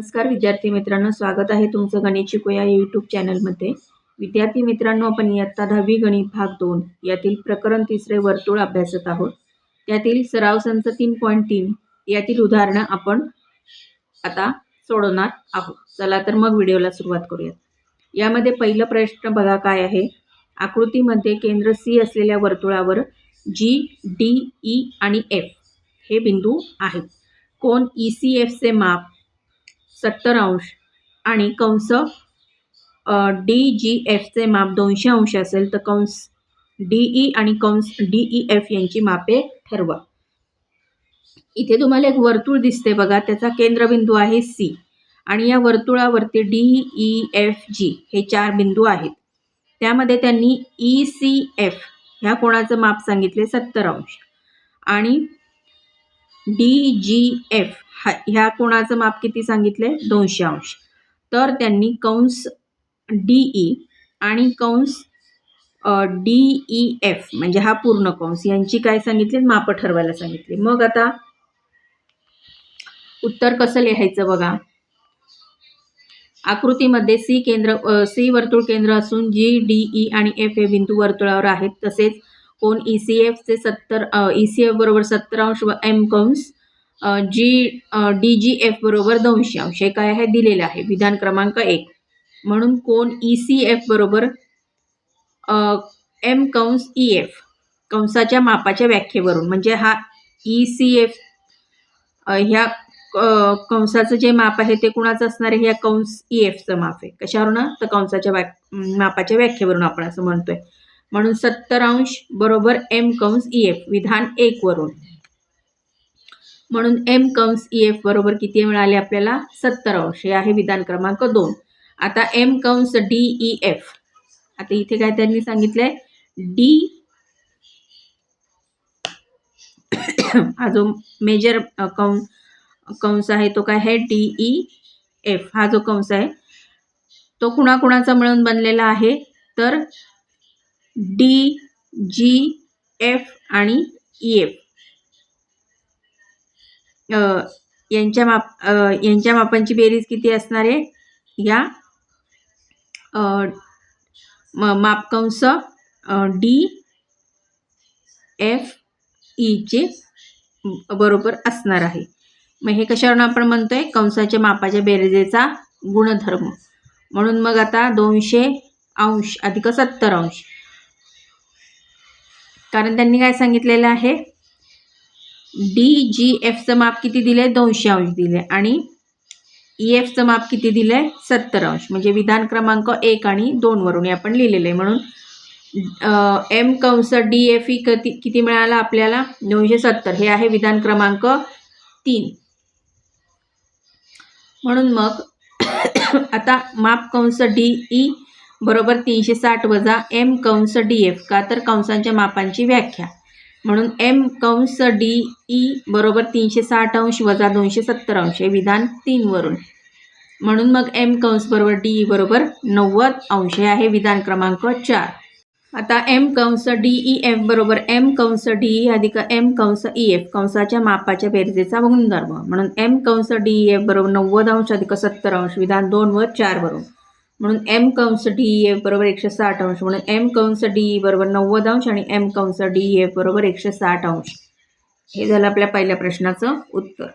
नमस्कार विद्यार्थी मित्रांनो स्वागत आहे तुमचं गणित शिकूया या यूट्यूब चॅनलमध्ये विद्यार्थी मित्रांनो आपण इयत्ता दहावी गणित भाग दोन यातील प्रकरण तिसरे वर्तुळ अभ्यासत आहोत. त्यातील सराव संच तीन पॉईंट तीन यातील उदाहरणं आपण आता सोडवणार आहोत. चला तर मग व्हिडिओला सुरुवात करूयात. यामध्ये पहिलं प्रश्न बघा काय आहे. आकृतीमध्ये केंद्र सी असलेल्या वर्तुळावर जी डी ई आणि एफ हे बिंदू आहेत. कोण e, ई सी एफचे माप सत्तर अंश. आणि कंस डी जी एफचे माप दोनशे अंश असेल तर कंस डी ई आणि कंस डी ई एफ यांची मापे ठरवा. इथे तुम्हाला एक वर्तुळ दिसते बघा त्याचा केंद्रबिंदू आहे सी आणि या वर्तुळावरती डी ई एफ जी हे चार बिंदू आहेत. त्यामध्ये त्यांनी ई सी एफ ह्या कोणाचं माप सांगितले? सत्तर अंश. आणि डी जी एफ हा ह्या कोणाचं माप किती सांगितले दोनशे अंश. तर त्यांनी कंस डी ई आणि कंस डी ई एफ म्हणजे हा पूर्ण कंस यांची काय सांगितले? माप ठरवायला सांगितले. मग आता उत्तर कसं लिहायचं बघा? आकृतीमध्ये सी केंद्र सी वर्तुळ केंद्र असून जी डी ई आणि एफ हे बिंदू वर्तुळावर आहेत. तसेच कोण ई सी एफचे सत्तर ई सी एफ बरोबर सत्तर अंश व एम कंस जी डी जी एफ बरोबर दोनशे अंश. हे काय आहे? दिलेलं आहे. विधान क्रमांक एक. म्हणून कोण ई सी एफ बरोबर एम कंस ई एफ कंसाच्या मापाच्या व्याख्येवरून. म्हणजे हा ई सी एफ ह्या कंसाचं जे माप आहे ते कुणाचं असणार आहे? ह्या कंस ई एफचं माप आहे. कशावरून? तर कंसाच्या व्या मापाच्या व्याख्येवरून आपण असं म्हणतोय. म्हणून सत्तर अंश बरोबर एम कंस ई एफ विधान एक वरून. म्हणून एम कंस ई एफ बरोबर किती मिळाले आपल्याला? सत्तर अंश हे आहे विधान क्रमांक दोन. आता एम कंस डी ई एफ आता इथे काय त्यांनी सांगितलंय? डी हा जो मेजर कंस कंस आहे तो काय आहे? डी ई एफ हा जो कंस आहे तो कुणाकुणाचा मिळून बनलेला आहे? तर डी जी एफ आणि ई एफ. यांच्या माप यांच्या मापांची बेरीज किती असणार आहे? या मापकंस डी एफ ईचे बरोबर असणार आहे. मग हे कशावरून आपण म्हणतोय? कंसाच्या मापाच्या बेरजेचा गुणधर्म. म्हणून मग आता दोनशे अंश अधिक सत्तर अंश. कारण त्यांनी काय सांगितलेलं आहे? डी जी एफचं माप किती दिले दोनशे अंश दिले आणि ई एफचं माप किती दिलं आहे सत्तर अंश. म्हणजे विधान क्रमांक एक आणि दोनवरून हे आपण लिहिलेलं आहे. म्हणून एम कंस डी एफ ई कती किती मिळाला आपल्याला? दोनशे सत्तर. हे आहे विधान क्रमांक तीन. म्हणून मग आता माप कंस डी ई बरोबर तीनशे साठ वजा एम कंस डी एफ का तर कंसांच्या मापांची व्याख्या. म्हणून एम कंस डी ई बरोबर तीनशे साठ अंश वजा दोनशे सत्तर अंश हे विधान तीनवरून म्हणून मग एम कंस बरोबर डी ई बरोबर नव्वद अंश हे आहे विधान क्रमांक चार. आता एम कंस डी ई एफ बरोबर एम कंस डी ई अधिक एम कंस ई एफ कंसाच्या मापाच्या बेरजेचा गुणधर्म म्हणून एम कंस डी ई एफ बरोबर नव्वद अंश अधिक सत्तर अंश विधान दोन व चारवरून म्हणून एम कंस डी ए एफ बरोबर एकशे साठ अंश म्हणून एम कंस डी ई बरोबर नव्वद अंश आणि एम कंस डी ए एफ बरोबर एकशे साठ अंश. हे झालं आपल्या पहिल्या प्रश्नाचं उत्तर.